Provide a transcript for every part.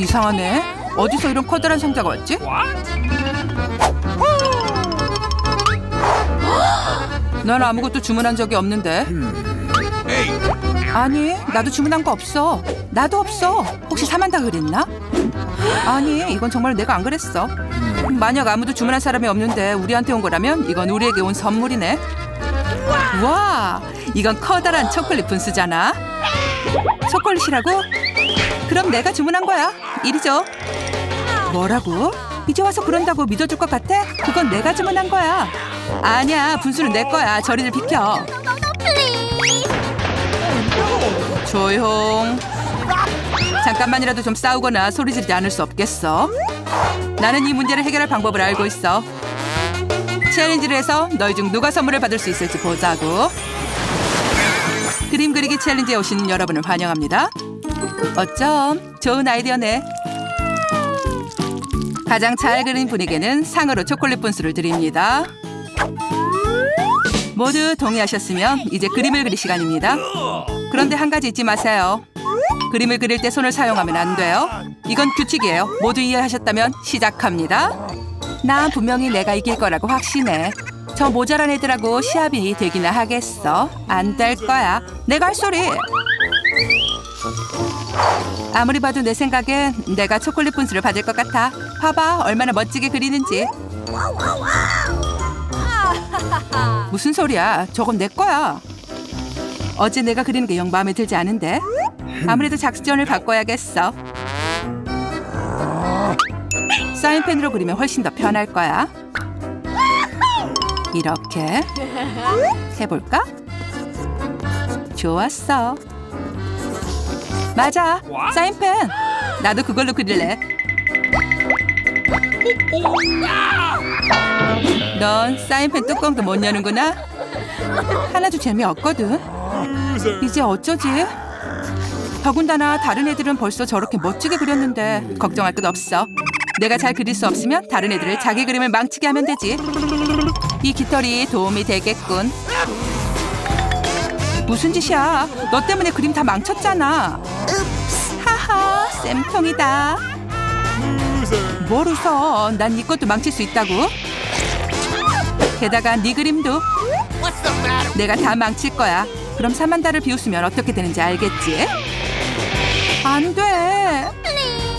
이상하네. 어디서 이런 커다란 상자가 왔지? 난 아무것도 주문한 적이 없는데. 아니, 나도 주문한 거 없어. 나도 없어. 혹시 사만다 그랬나? 아니, 이건 정말 내가 안 그랬어. 만약 아무도 주문한 사람이 없는데 우리한테 온 거라면 이건 우리에게 온 선물이네. 와, 이건 커다란 초콜릿 분수잖아. 초콜릿이라고? 그럼 내가 주문한 거야. 이리 줘. 뭐라고? 이제 와서 그런다고 믿어줄 것 같아? 그건 내가 주문한 거야. 아니야, 분수는 내 거야. 저리를 비켜. 조용. 잠깐만이라도 좀 싸우거나 소리 지르지 않을 수 없겠어. 나는 이 문제를 해결할 방법을 알고 있어. 챌린지를 해서 너희 중 누가 선물을 받을 수 있을지 보자고. 그림 그리기 챌린지에 오신 여러분을 환영합니다. 어쩜 좋은 아이디어네. 가장 잘 그린 분에게는 상으로 초콜릿 분수를 드립니다. 모두 동의하셨으면 이제 그림을 그릴 시간입니다. 그런데 한 가지 잊지 마세요. 그림을 그릴 때 손을 사용하면 안 돼요. 이건 규칙이에요. 모두 이해하셨다면 시작합니다. 난 분명히 내가 이길 거라고 확신해. 저 모자란 애들하고 시합이 되기나 하겠어. 안 될 거야. 내가 할 소리. 아무리 봐도 내 생각엔 내가 초콜릿 분수를 받을 것 같아. 봐봐, 얼마나 멋지게 그리는지. 무슨 소리야? 저건 내 거야. 어제 내가 그리는 게 영 마음에 들지 않은데. 아무래도 작전을 바꿔야겠어. 사인펜으로 그리면 훨씬 더 편할 거야. 이렇게 해볼까? 좋았어. 맞아, 사인펜. 나도 그걸로 그릴래. 넌 사인펜 뚜껑도 못 여는구나. 하나도 재미없거든. 이제 어쩌지? 더군다나 다른 애들은 벌써 저렇게 멋지게 그렸는데 걱정할 것 없어. 내가 잘 그릴 수 없으면 다른 애들을 자기 그림을 망치게 하면 되지. 이 깃털이 도움이 되겠군. 무슨 짓이야? 너 때문에 그림 다 망쳤잖아. 쌤통이다. 뭘 웃어? 난네 것도 망칠 수 있다고. 게다가 네 그림도 내가 다 망칠 거야. 그럼 사만다를 비웃으면 어떻게 되는지 알겠지? 안 돼.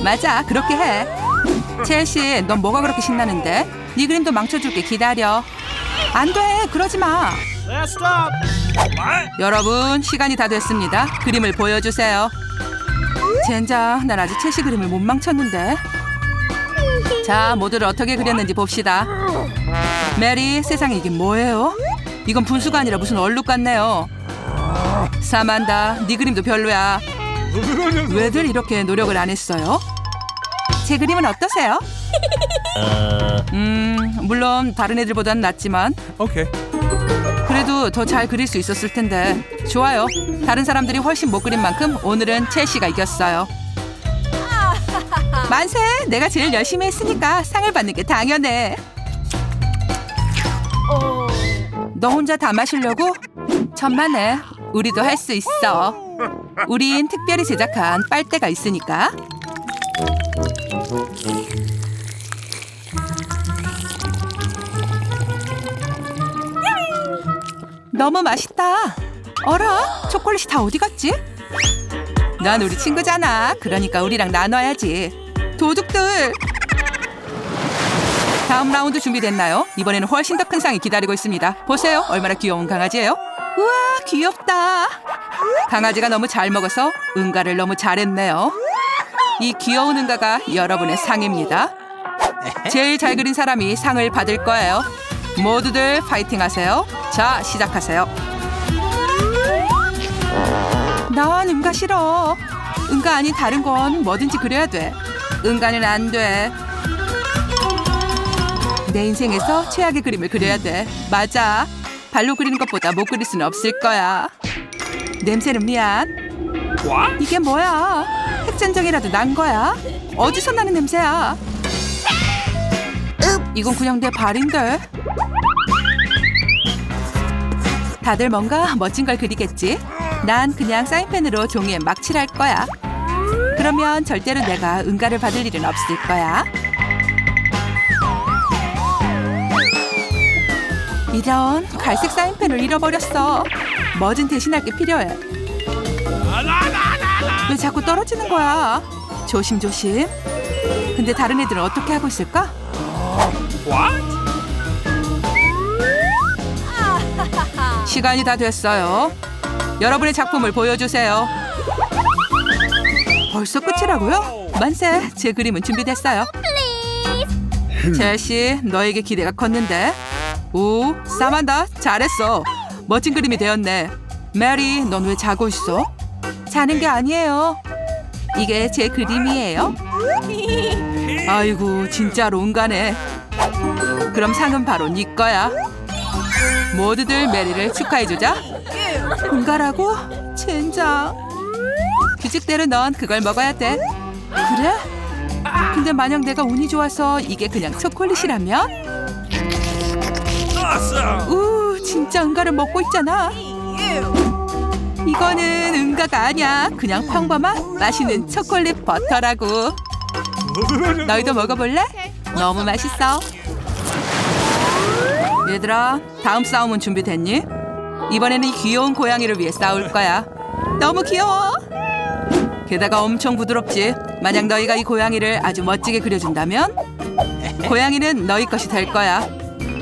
맞아, 그렇게 해. 첼시, 넌 뭐가 그렇게 신나는데? 네 그림도 망쳐줄게. 기다려. 안 돼, 그러지 마. 여러분, 시간이 다 됐습니다. 그림을 보여주세요. 젠장, 난 아직 첼시 그림을 못 망쳤는데. 자, 모두를 어떻게 그렸는지 봅시다. 메리, 세상에 이게 뭐예요? 이건 분수가 아니라 무슨 얼룩 같네요. 사만다, 네 그림도 별로야. 왜들 이렇게 노력을 안 했어요? 제 그림은 어떠세요? 음, 물론 다른 애들보단 낫지만 Okay. 더 잘 그릴 수 있었을 텐데 좋아요. 다른 사람들이 훨씬 못 그린 만큼 오늘은 첼시가 이겼어요. 만세! 내가 제일 열심히 했으니까 상을 받는 게 당연해. 너 혼자 다 마시려고? 천만에 우리도 할 수 있어. 우린 특별히 제작한 빨대가 있으니까. 너무 맛있다. 어라? 초콜릿이 다 어디 갔지? 난 우리 친구잖아. 그러니까 우리랑 나눠야지. 도둑들. 다음 라운드 준비됐나요? 이번에는 훨씬 더 큰 상이 기다리고 있습니다. 보세요. 얼마나 귀여운 강아지예요? 우와, 귀엽다. 강아지가 너무 잘 먹어서 응가를 너무 잘했네요. 이 귀여운 응가가 여러분의 상입니다. 제일 잘 그린 사람이 상을 받을 거예요. 모두들 파이팅 하세요. 자, 시작하세요. 난 응가 싫어. 응가 아닌 다른 건 뭐든지 그려야 돼. 응가는 안 돼. 내 인생에서 최악의 그림을 그려야 돼. 맞아. 발로 그리는 것보다 못 그릴 수는 없을 거야. 냄새는 미안. 이게 뭐야? 핵전적이라도 난 거야? 어디서 나는 냄새야? 이건 그냥 내 발인데. 다들 뭔가 멋진 걸 그리겠지? 난 그냥 사인펜으로 종이에 막 칠할 거야. 그러면 절대로 내가 응가를 받을 일은 없을 거야. 이런 갈색 사인펜을 잃어버렸어. 뭐든 대신할 게 필요해. 왜 자꾸 떨어지는 거야? 조심조심. 근데 다른 애들은 어떻게 하고 있을까? 시간이 다 됐어요. 여러분의 작품을 보여주세요. 벌써 끝이라고요? 만세, 제 그림은 준비됐어요. 첼시, 너에게 기대가 컸는데. 오, 사만다, 잘했어. 멋진 그림이 되었네. 메리, 넌 왜 자고 있어? 자는 게 아니에요. 이게 제 그림이에요. 아이고, 진짜로 운가네. 그럼 상은 바로 네 거야. 모두들 메리를 축하해주자. 응가라고? 젠장. 규칙대로 넌 그걸 먹어야 돼. 그래? 근데 만약 내가 운이 좋아서 이게 그냥 초콜릿이라면? 우, 진짜 응가를 먹고 있잖아. 이거는 응가가 아니야. 그냥 평범한 맛있는 초콜릿 버터라고. 너희도 먹어볼래? 너무 맛있어. 얘들아, 다음 싸움은 준비됐니? 이번에는 이 귀여운 고양이를 위해 싸울 거야. 너무 귀여워. 게다가 엄청 부드럽지. 만약 너희가 이 고양이를 아주 멋지게 그려준다면 고양이는 너희 것이 될 거야.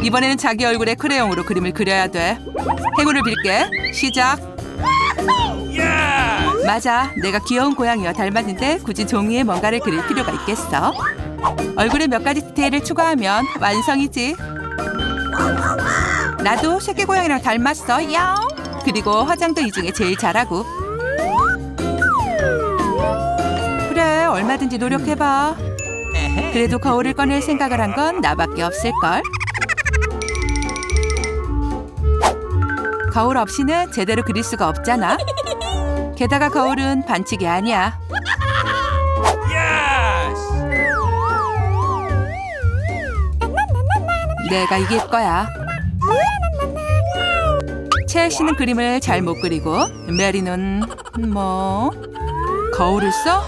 이번에는 자기 얼굴에 크레용으로 그림을 그려야 돼. 행운을 빌게. 시작. 맞아. 내가 귀여운 고양이와 닮았는데 굳이 종이에 뭔가를 그릴 필요가 있겠어? 얼굴에 몇 가지 디테일을 추가하면 완성이지. 나도 새끼 고양이랑 닮았어. 야. 그리고 화장도 이 중에 제일 잘하고. 그래, 얼마든지 노력해봐. 그래도 거울을 꺼낼 생각을 한 건 나밖에 없을걸. 거울 없이는 제대로 그릴 수가 없잖아. 게다가 거울은 반칙이 아니야. 내가 이길 거야. 첼시는 그림을 잘 못 그리고 메리는 뭐 거울을 써?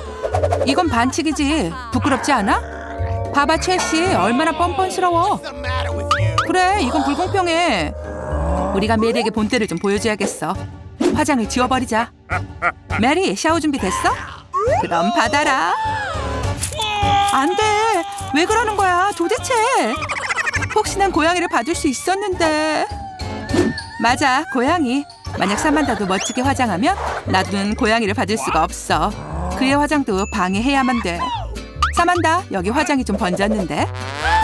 이건 반칙이지. 부끄럽지 않아? 봐봐 첼시 얼마나 뻔뻔스러워. 그래 이건 불공평해. 우리가 메리에게 본때를 좀 보여줘야겠어. 화장을 지워버리자. 메리 샤워 준비 됐어? 그럼 받아라. 안 돼. 왜 그러는 거야 도대체. 난 고양이를 봐줄 수 있었는데. 맞아, 고양이. 만약 사만다도 멋지게 화장하면 나도는 고양이를 받을 수가 없어. 그의 화장도 방해해야만 돼. 사만다, 여기 화장이 좀 번졌는데.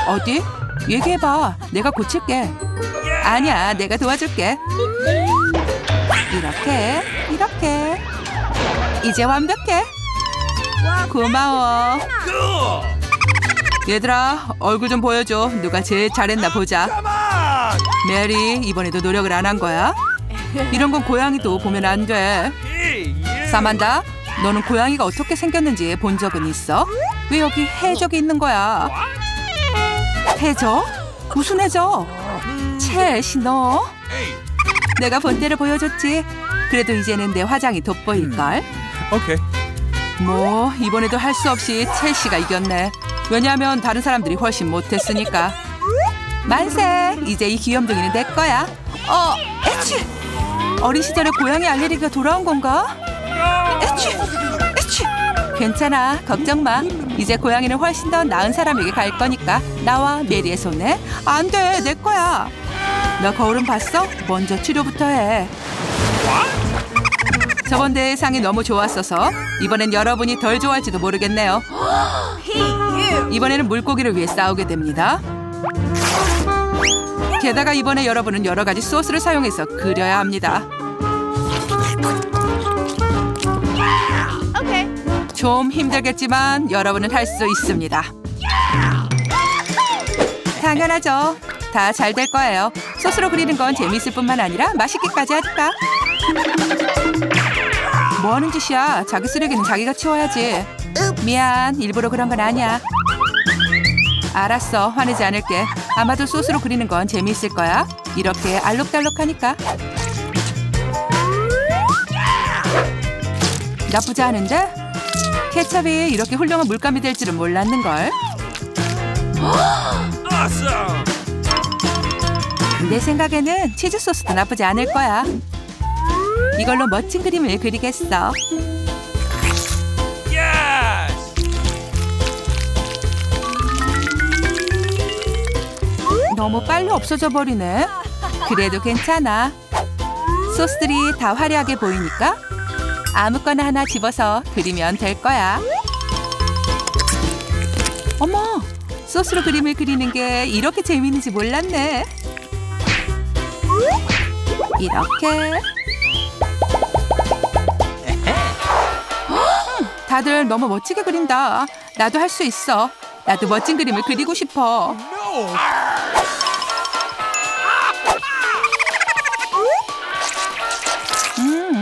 어디? 얘기해봐. 내가 고칠게. 아니야, 내가 도와줄게. 이렇게, 이렇게. 이제 완벽해. 고마워. 얘들아, 얼굴 좀 보여줘. 누가 제일 잘했나 보자. 메리, 이번에도 노력을 안 한 거야? 이런 건 고양이도 보면 안 돼. 사만다, 너는 고양이가 어떻게 생겼는지 본 적은 있어? 왜 여기 해적이 있는 거야? 해적? 무슨 해적? 첼시 너? 내가 본때를 보여줬지. 그래도 이제는 내 화장이 돋보일걸. Okay. 뭐 이번에도 할 수 없이 첼시가 이겼네. 왜냐하면 다른 사람들이 훨씬 못했으니까. 만세! 이제 이 귀염둥이는 내 거야. 어, 에취! 어린 시절에 고양이 알레르기가 돌아온 건가? 에취! 에취! 괜찮아, 걱정 마. 이제 고양이는 훨씬 더 나은 사람에게 갈 거니까 나와 메리의 손에 안 돼, 내 거야. 너 거울은 봤어? 먼저 치료부터 해. 저번 대상이 너무 좋았어서 이번엔 여러분이 덜 좋아할지도 모르겠네요. 이번에는 물고기를 위해 싸우게 됩니다. 게다가 이번에 여러분은 여러 가지 소스를 사용해서 그려야 합니다. 좀 힘들겠지만 여러분은 할 수 있습니다. 당연하죠. 다 잘 될 거예요. 소스로 그리는 건 재미있을 뿐만 아니라 맛있기까지 하니까. 뭐 하는 짓이야? 자기 쓰레기는 자기가 치워야지. 미안, 일부러 그런 건 아니야. 알았어, 화내지 않을게. 아마도 소스로 그리는 건 재미있을 거야. 이렇게 알록달록하니까. 나쁘지 않은데? 케첩이 이렇게 훌륭한 물감이 될 줄은 몰랐는걸. 내 생각에는 치즈 소스도 나쁘지 않을 거야. 이걸로 멋진 그림을 그리겠어. 너무 빨리 없어져 버리네. 그래도 괜찮아. 소스들이 다 화려하게 보이니까 아무거나 하나 집어서 그리면 될 거야. 어머, 소스로 그림을 그리는 게 이렇게 재미있는지 몰랐네. 이렇게. 음, 다들 너무 멋지게 그린다. 나도 할 수 있어. 나도 멋진 그림을 그리고 싶어.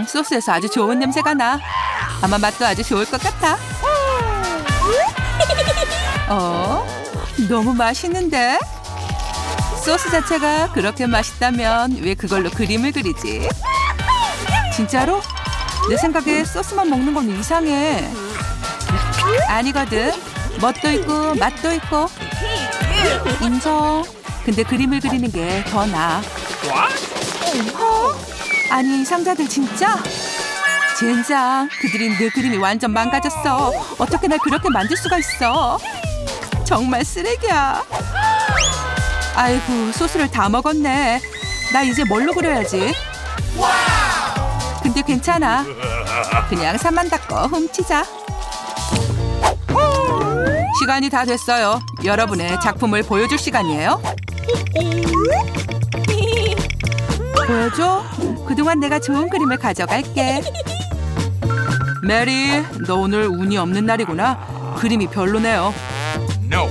음, 소스에서 아주 좋은 냄새가 나. 아마 맛도 아주 좋을 것 같아. 어? 너무 맛있는데? 소스 자체가 그렇게 맛있다면 왜 그걸로 그림을 그리지? 진짜로? 내 생각에 소스만 먹는 건 이상해. 아니거든. 멋도 있고 맛도 있고. 인정. 근데 그림을 그리는 게 더 나아. What? 어? 아니 이 상자들 진짜? 젠장 그들이 내 그림이 완전 망가졌어. 어떻게 날 그렇게 만들 수가 있어. 정말 쓰레기야. 아이고 소스를 다 먹었네. 나 이제 뭘로 그려야지? 근데 괜찮아. 그냥 산만 닦고 훔치자. 시간이 다 됐어요. 여러분의 작품을 보여줄 시간이에요. 보여줘? 그동안 내가 좋은 그림을 가져갈게. 메리, 너 오늘 운이 없는 날이구나. 그림이 별로네요. No!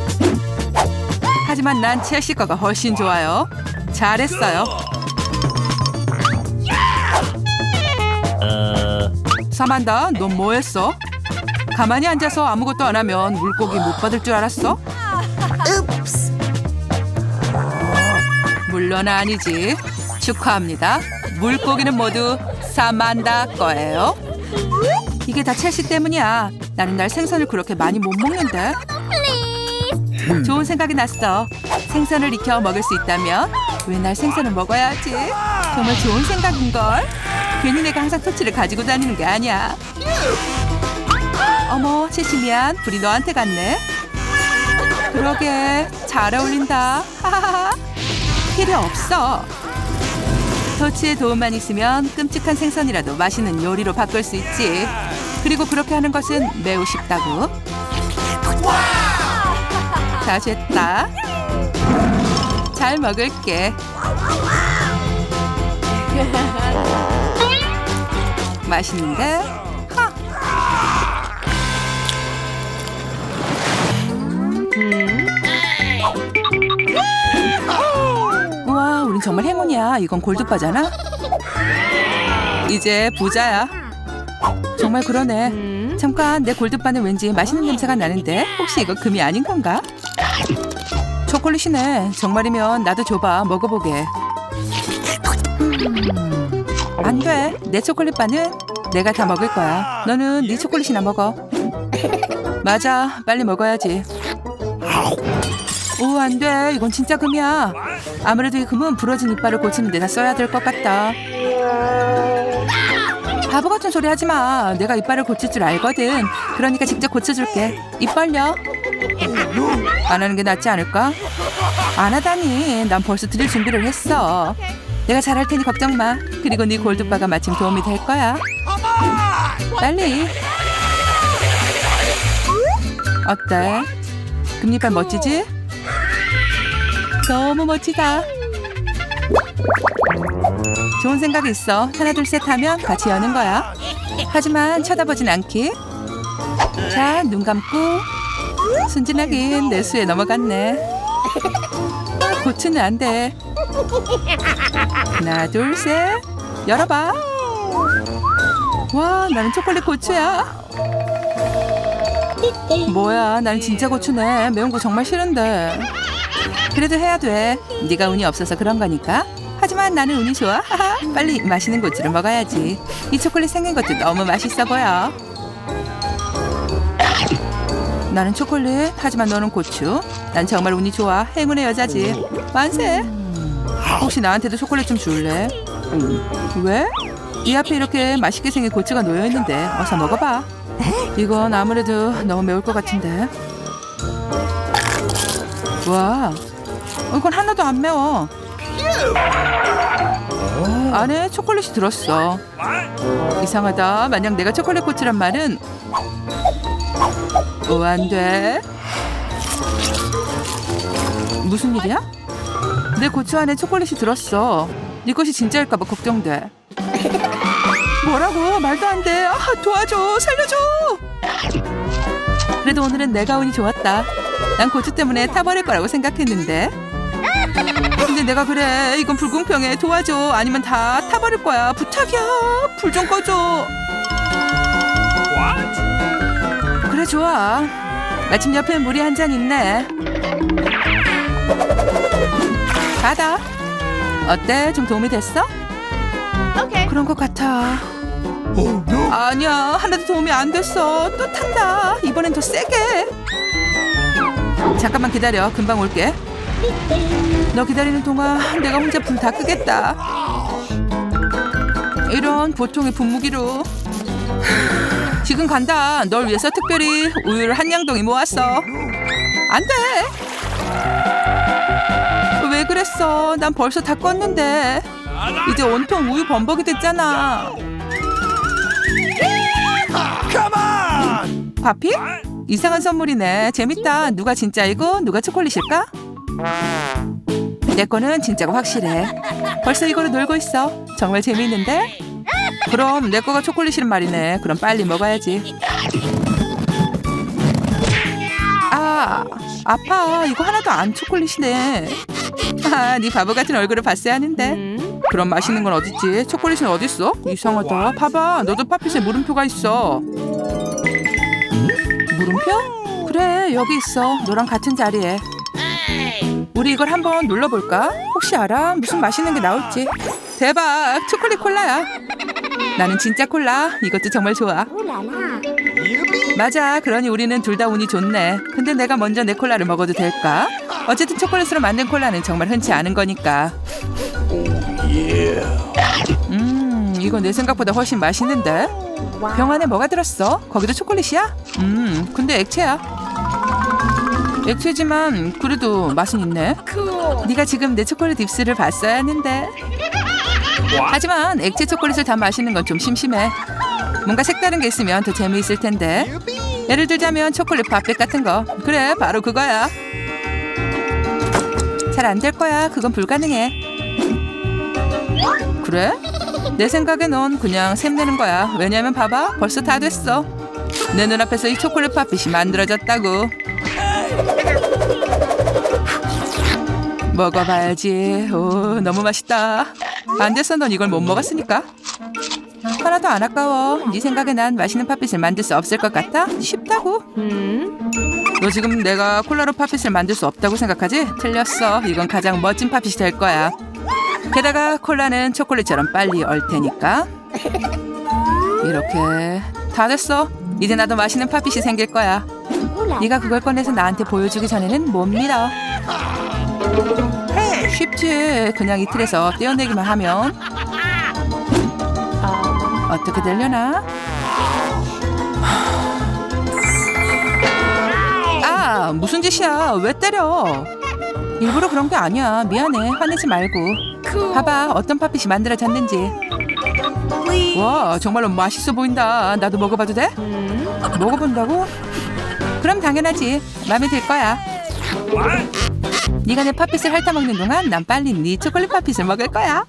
하지만 난 첼시 거가 훨씬 좋아요. 잘했어요. 사만다, 넌 뭐 했어? 가만히 앉아서 아무것도 안 하면 물고기 못 받을 줄 알았어? 물론 아니지. 축하합니다. 물고기는 모두 사만다 거예요. 이게 다 첼시 때문이야. 나는 날 생선을 그렇게 많이 못 먹는데. 좋은 생각이 났어. 생선을 익혀 먹을 수 있다면 왜 날 생선을 먹어야지? 정말 좋은 생각인걸. 괜히 내가 항상 토치를 가지고 다니는 게 아니야. 어머, 첼시 미안. 불이 너한테 갔네. 그러게 잘 어울린다. 하하하. 필요 없어. 토치의 도움만 있으면 끔찍한 생선이라도 맛있는 요리로 바꿀 수 있지. 그리고 그렇게 하는 것은 매우 쉽다고. 다 됐다. 잘 먹을게. 맛있는데? 하. 우 정말 행운이야. 이건 골드바잖아. 이제 부자야. 정말 그러네. 잠깐 내 골드바는 왠지 맛있는 냄새가 나는데 혹시 이거 금이 아닌 건가? 초콜릿이네. 정말이면 나도 줘봐. 먹어보게. 음, 안 돼. 내 초콜릿바는 내가 다 먹을 거야. 너는 네 초콜릿이나 먹어. 맞아. 빨리 먹어야지. 오, 안 돼. 이건 진짜 금이야. 아무래도 이 금은 부러진 이빨을 고치는 데다 써야 될 것 같다. 바보 같은 소리 하지 마. 내가 이빨을 고칠 줄 알거든. 그러니까 직접 고쳐줄게. 입 벌려. 안 하는 게 낫지 않을까? 안 하다니. 난 벌써 드릴 준비를 했어. 내가 잘할 테니 걱정 마. 그리고 네 골드바가 마침 도움이 될 거야. 빨리. 어때? 금리빨 멋지지? 너무 멋지다. 좋은 생각이 있어. 하나 둘 셋 하면 같이 여는 거야. 하지만 쳐다보진 않기. 자, 눈 감고. 순진하긴 내 수에 넘어갔네. 고추는 안 돼. 하나 둘 셋. 열어봐. 와, 나는 초콜릿 고추야. 뭐야, 난 진짜 고추네. 매운 거 정말 싫은데. 그래도 해야 돼. 네가 운이 없어서 그런 거니까. 하지만 나는 운이 좋아. 빨리 맛있는 고추를 먹어야지. 이 초콜릿 생긴 것도 너무 맛있어 보여. 나는 초콜릿, 하지만 너는 고추. 난 정말 운이 좋아. 행운의 여자지. 만세. 혹시 나한테도 초콜릿 좀 줄래? 왜? 이 앞에 이렇게 맛있게 생긴 고추가 놓여 있는데 어서 먹어봐. 이건 아무래도 너무 매울 것 같은데. 와, 어, 이건 하나도 안 매워. 안에 초콜릿이 들었어. 이상하다. 만약 내가 초콜릿 고추란 말은 오, 안 돼. 무슨 일이야? 내 고추 안에 초콜릿이 들었어. 네 것이 진짜일까봐 걱정돼. 뭐라고? 말도 안 돼. 아, 도와줘. 살려줘. 그래도 오늘은 내가 운이 좋았다. 난 고추 때문에 타버릴 거라고 생각했는데. 근데 내가 그래. 이건 불공평해. 도와줘. 아니면 다 타버릴 거야. 부탁이야. 불 좀 꺼줘. What? 그래 좋아. 마침 옆에 물이 한 잔 있네. 받아. 어때? 좀 도움이 됐어? Okay. 그런 것 같아. 아니야 하나도 도움이 안 됐어. 또 탄다. 이번엔 더 세게. 잠깐만 기다려. 금방 올게. 너 기다리는 동안 내가 혼자 불 다 끄겠다. 이런 보통의 분무기로. 지금 간다. 널 위해서 특별히 우유를 한 양동이 모았어. 안 돼. 왜 그랬어? 난 벌써 다 껐는데. 이제 온통 우유 범벅이 됐잖아. What? 이상한 선물이네. 재밌다. 누가 진짜이고 누가 초콜릿일까? 내 거는 진짜가 확실해. 벌써 이거로 놀고 있어. 정말 재미있는데? 그럼 내 거가 초콜릿이란 말이네. 그럼 빨리 먹어야지. 아, 아파. 이거 하나도 안 초콜릿이네. 아, 네 바보 같은 얼굴을 봤어야 하는데. 그럼 맛있는 건 어딨지? 초콜릿은 어딨어? 이상하다. 봐봐. 너도 팝핏에 물음표가 있어. 물음표? 그래, 여기 있어. 너랑 같은 자리에. 우리 이걸 한번 눌러볼까? 혹시 알아? 무슨 맛있는 게 나올지. 대박! 초콜릿 콜라야. 나는 진짜 콜라. 이것도 정말 좋아. 맞아. 그러니 우리는 둘 다 운이 좋네. 근데 내가 먼저 내 콜라를 먹어도 될까? 어쨌든 초콜릿으로 만든 콜라는 정말 흔치 않은 거니까. 음, 이거 내 생각보다 훨씬 맛있는데? 병 안에 뭐가 들었어? 거기도 초콜릿이야? 음, 근데 액체야. 액체지만 그래도 맛은 있네. 네가 지금 내 초콜릿 입술을 봤어야 했는데. 하지만 액체 초콜릿을 다 마시는 건 좀 심심해. 뭔가 색다른 게 있으면 더 재미있을 텐데. 예를 들자면 초콜릿 팝백 같은 거. 그래, 바로 그거야. 잘 안 될 거야. 그건 불가능해. 그래? 내 생각에 넌 그냥 샘내는 거야. 왜냐면 봐봐. 벌써 다 됐어. 내 눈앞에서 이 초콜릿 팝빛이 만들어졌다고. 먹어봐야지. 오, 너무 맛있다. 안 돼서 넌 이걸 못 먹었으니까. 하나도 안 아까워. 네 생각에 난 맛있는 팥빛을 만들 수 없을 것 같아? 쉽다고. 너 지금 내가 콜라로 팥빛을 만들 수 없다고 생각하지? 틀렸어. 이건 가장 멋진 팥빛이 될 거야. 게다가 콜라는 초콜릿처럼 빨리 얼 테니까. 이렇게 다 됐어. 이제 나도 맛있는 팥빛이 생길 거야. 네가 그걸 꺼내서 나한테 보여주기 전에는 못 믿어. 쉽지. 그냥 이 틀에서 떼어내기만 하면 어떻게 되려나? 아, 무슨 짓이야? 왜 때려? 일부러 그런 게 아니야. 미안해. 화내지 말고. 봐봐, 어떤 팥빛이 만들어졌는지. 와, 정말로 맛있어 보인다. 나도 먹어봐도 돼? 먹어본다고? 그럼 당연하지. 마음에 들 거야. 내 팥빛을 핥아먹는 동안 난 빨리 네 초콜릿 팥빛을 먹을 거야.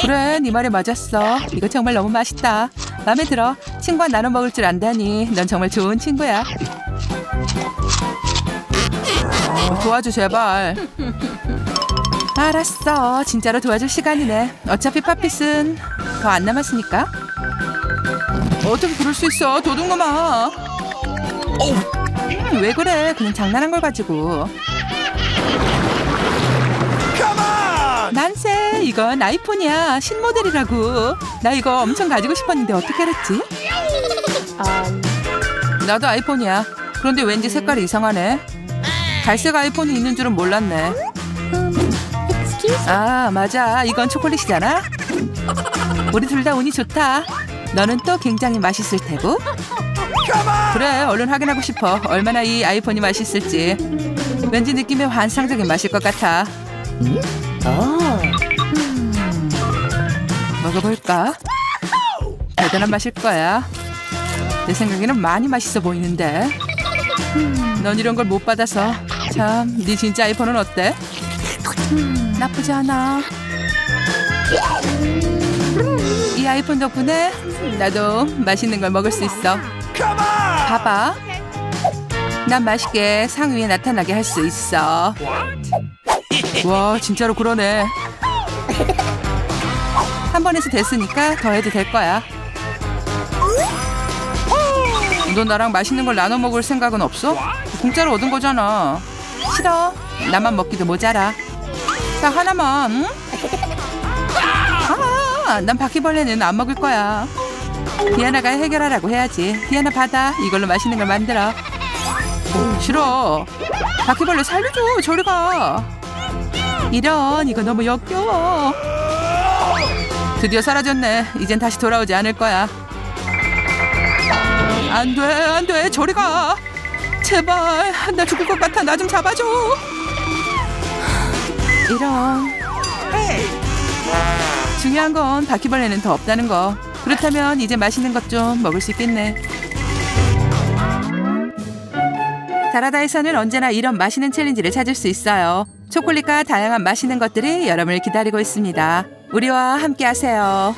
그래, 네 말이 맞았어. 이거 정말 너무 맛있다. 마음에 들어. 친구와 나눠 먹을 줄 안다니. 넌 정말 좋은 친구야. 어, 도와줘 제발. 알았어. 진짜로 도와줄 시간이네. 어차피 팥빛은 더 안 남았으니까. 어떻게 그럴 수 있어, 도둑놈아. 음, 왜 그래? 그냥 장난한 걸 가지고. 난세, 이건 아이폰이야. 신모델이라고. 나 이거 엄청 가지고 싶었는데 어떻게 알았지? Um. 나도 아이폰이야. 그런데 왠지 색깔이 이상하네. 갈색 아이폰이 있는 줄은 몰랐네. 아, 맞아. 이건 초콜릿이잖아. 우리 둘 다 운이 좋다. 너는 또 굉장히 맛있을 테고. 그래, 얼른 확인하고 싶어. 얼마나 이 아이폰이 맛있을지. 왠지 느낌에 환상적인 맛일 것 같아. 먹어볼까? 대단한 맛일 거야. 내 생각에는 많이 맛있어 보이는데. 넌 이런 걸 못 받아서 참, 네 진짜 아이폰은 어때? 나쁘지 않아. 이 아이폰 덕분에 나도 맛있는 걸 먹을 수 있어. Come on! 봐봐. 난 맛있게 상 위에 나타나게 할 수 있어. 와, 진짜로 그러네. 한 번에서 됐으니까 더 해도 될 거야. 너 나랑 맛있는 걸 나눠 먹을 생각은 없어? 공짜로 얻은 거잖아. 싫어. 나만 먹기도 모자라. 딱 하나만. 응? 아, 난 바퀴벌레는 안 먹을 거야. 디아나가 해결하라고 해야지. 디아나 받아. 이걸로 맛있는 걸 만들어. 싫어. 바퀴벌레 살려줘. 저리 가. 이런 이거 너무 역겨워. 드디어 사라졌네. 이젠 다시 돌아오지 않을 거야. 안 돼, 안 돼. 저리 가. 제발. 나 죽을 것 같아. 나 좀 잡아줘. 이런. 중요한 건 바퀴벌레는 더 없다는 거. 그렇다면 이제 맛있는 것 좀 먹을 수 있겠네. 다라다에서는 언제나 이런 맛있는 챌린지를 찾을 수 있어요. 초콜릿과 다양한 맛있는 것들이 여러분을 기다리고 있습니다. 우리와 함께 하세요.